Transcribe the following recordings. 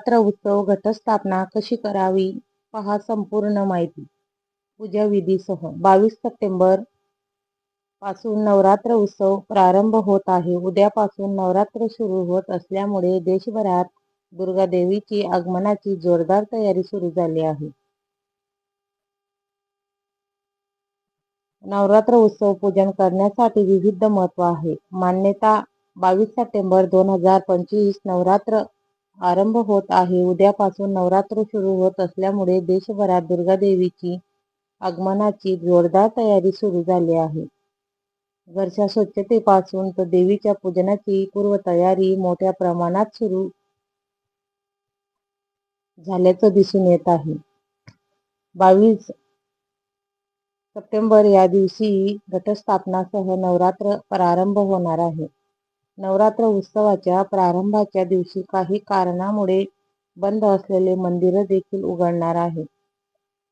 नवरात्र उत्सव घटस्थापना कशी करावी? पहा संपूर्ण माहिती. पूजा विधीसह बावीस सप्टेंबरपासून नवरात्र उत्सव प्रारंभ होत आहे. उद्यापासून नवरात्र सुरू होत असल्यामुळे देशभरात दुर्गा देवीची आगमनाची जोरदार तयारी सुरू झाली आहे. नवरात्र उत्सव पूजन करण्यासाठी विविध महत्त्व आहे. मान्यता बावीस सप्टेंबर दोन हजार पंचवीस नवरात्र आरंभ होत आहे. उद्यापासून नवरात्र सुरू होत असल्यामुळे देशभरात दुर्गा देवीची आगमनाची जोरदार तयारी सुरू झाली आहे. घरच्या स्वच्छतेपासून तर देवीच्या पूजनाची पूर्वतयारी मोठ्या प्रमाणात सुरू झाल्याचं दिसून येत आहे. बावीस सप्टेंबर या दिवशी घटस्थापनासह नवरात्र प्रारंभ होणार आहे. नवरात्र उत्सवाच्या प्रारंभाच्या दिवशी काही कारणामुळे बंद असलेले मंदिर देखील उघडणार आहे.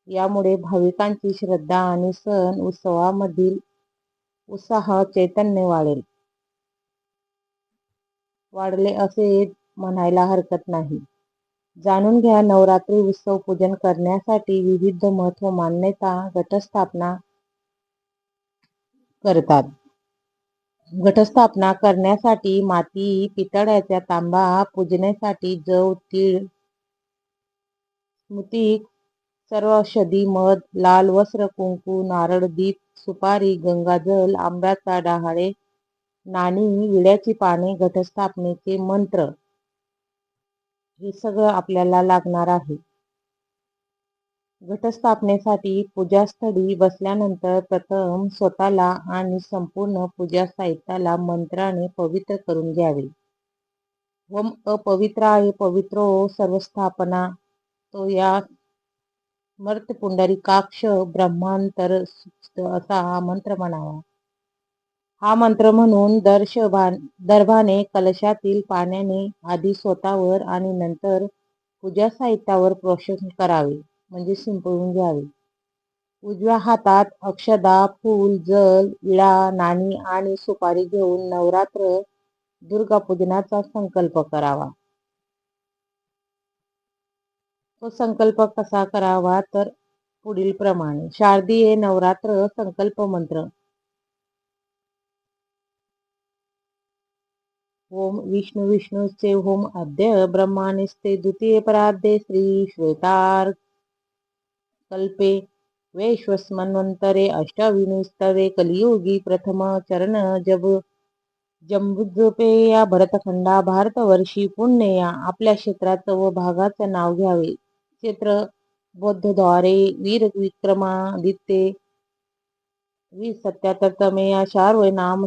यामुळे भाविकांची श्रद्धा आणि सण उत्सवामधील उत्साह चैतन्य वाढेल. वाढले असे म्हणायला हरकत नाही. जाणून घ्या नवरात्री उत्सव पूजन करण्यासाठी विविध महत्त्व मान्यता गटस्थापना करतात. घटस्थापना करण्यासाठी माती पितळ्याचा तांबा पूजण्यासाठी जव तीळ स्मृतिक सर्व औषधी मध लाल वस्त्र कुंकू नारळ दीप सुपारी गंगाजल आंब्याचा डहाळे नाणी विड्याची पाने घटस्थापनेचे मंत्र. हे सगळं आपल्याला लागणार आहे. घटस्थापनेसाठी पूजास्थळी बसल्यानंतर प्रथम स्वतःला आणि संपूर्ण पूजा साहित्याला मंत्राने पवित्र करून घ्यावे. व अपवित्राय पवित्रो सर्वस्थापना. तो या मर्त पुंडरीकाक्ष ब्रह्मांतर असा हा मंत्र म्हणावा. हा मंत्र म्हणून दर्शभान दर्भाने कलशातील पाण्याने आधी स्वतःवर आणि नंतर पूजा साहित्यावर प्रोषण करावे. म्हणजे शिंपळून घ्यावे. उजव्या हातात अक्षदा फूल जल विळा नाणी आणि सुपारी घेऊन नवरात्र दुर्गा पूजनाचा संकल्प करावा. तो संकल्प कसा करावा? तर पुढील प्रमाणे. शारदीय नवरात्र संकल्प मंत्र. ओम विष्णू विष्णूचे होम अद्य ब्रह्मानिस्ते द्वितीय पराध्ये श्री श्वेतार कल्पे वैश्वस्मन्वंतरे अष्टविनुस्तवे कलियुगी प्रथम चरण जब। जम्बुद्वेया भरतखंडा भारतवर्षी पुण्य आपल्या क्षेत्राचं व भागाचं नाव घ्यावे. क्षेत्र बौद्धद्वारे वीर विक्रमादित्य वीस सत्याहत्तर तमे शार्व नाम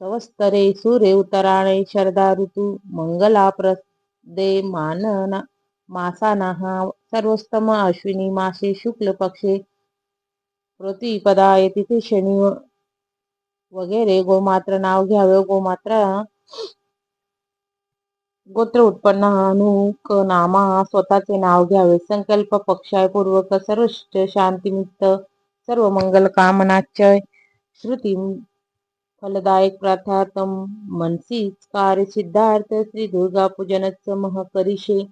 सवस्तरे सूर्य उत्तराणे शरदा ऋतू मंगला प्रदे मानना मासानाः सर्वोत्तम अश्विनी मासे शुक्ल पक्षे प्रतिपदा तिथे शनी वगैरे. गोमात्र नाव घ्यावे. गोमात्र गोत्र उत्पन्न अनुक नामा स्वतःचे नाव घ्यावे. संकल्प पक्षायपूर्वक सर्व शांतिमित्त सर्व मंगल कामनाचय श्रुती फलदायक प्रार्थातम मनसीच कार्य सिद्धार्थ श्री दुर्गा पूजनच मह करिषे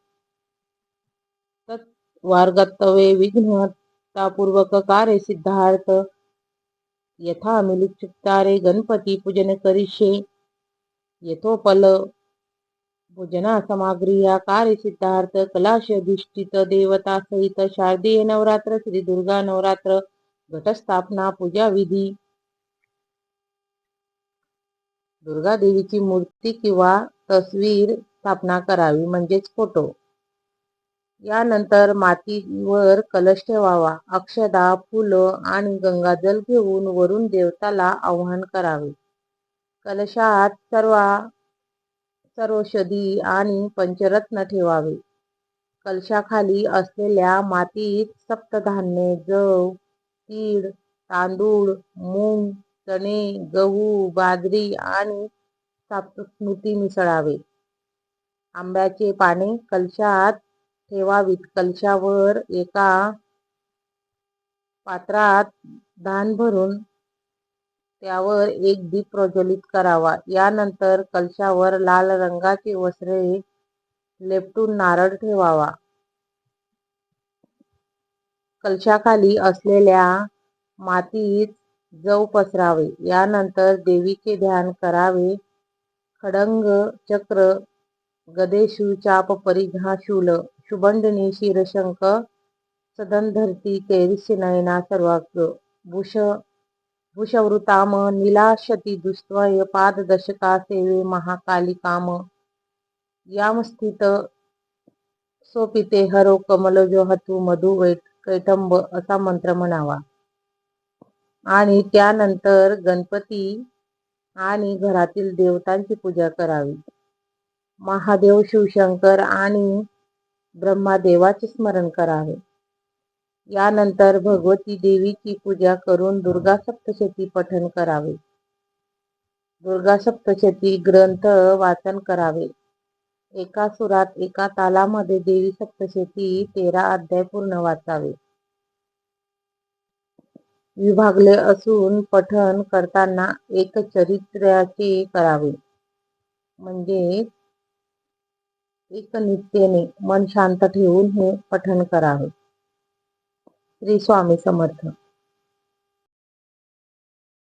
वार्गतवे विघ्नतापूर्वक कार्य सिद्धार्थ। यथा मिलिचित्तारे गणपती पूजन करिशे यथोपल पूजना सामग्री या कार्य सिद्धार्थ। कलाश अधिष्ठित देवता सहित शारदीय नवरात्र श्री दुर्गा नवरात्र, घटस्थापना, पूजा विधी। दुर्गा देवीची मूर्ती किंवा तस्वीर स्थापना करावी म्हणजेच फ़ोटो। यानंतर मातीवर कलश ठेवावा अक्षदा फुलं आणि गंगाजल घेऊन वरून देवताला आवाहन करावे. कलशात सर्व सर्वषधी आणि पंचरत्न ठेवावे. कलशाखाली असलेल्या मातीत सप्तधान्ये जव तीळ तांदूळ मूग चणे गहू बाजरी आणि साप्तस्मृती मिसळावे. आंब्याचे पाने कलशात ठेवावीत कलशावर एका पात्रात धान भरून त्यावर एक दीप प्रज्वलित करावा. यानंतर कलशावर लाल रंगाचे वस्त्रे लेपटून नारळ ठेवावा. कलशाखाली असलेल्या मातीत जव पसरावे. यानंतर देवीचे ध्यान करावे. खडंग चक्र गदेशू चाप परिघाशूल शुभंडिनी शिरशंख सदंधरती कैरिस्य नयना भूष भूषवृताम नीलाशती दुस्त्वय पाददशका सेवे महाकालिकाम यामस्थित सोपिते हरो कमलजो हतु मधु कैटंब असा मंत्र म्हणावा. आणि त्यानंतर गणपती आणि घरातील देवतांची पूजा करावी. महादेव शिवशंकर आणि ब्रह्मादेवाचे स्मरण करावे. यानंतर भगवती देवीची पूजा करून दुर्गा सप्तशती पठन करावे. दुर्गा सप्तशती ग्रंथ वाचन करावे. एका सुरात एका तालामध्ये देवी सप्तशती तेरा अध्याय पूर्ण वाचावे. विभागले असून पठन करताना एक चरित्र्याचे करावे. म्हणजे एक नित्येने मन शांत ठेवून हे पठण करावे. श्री स्वामी समर्थ.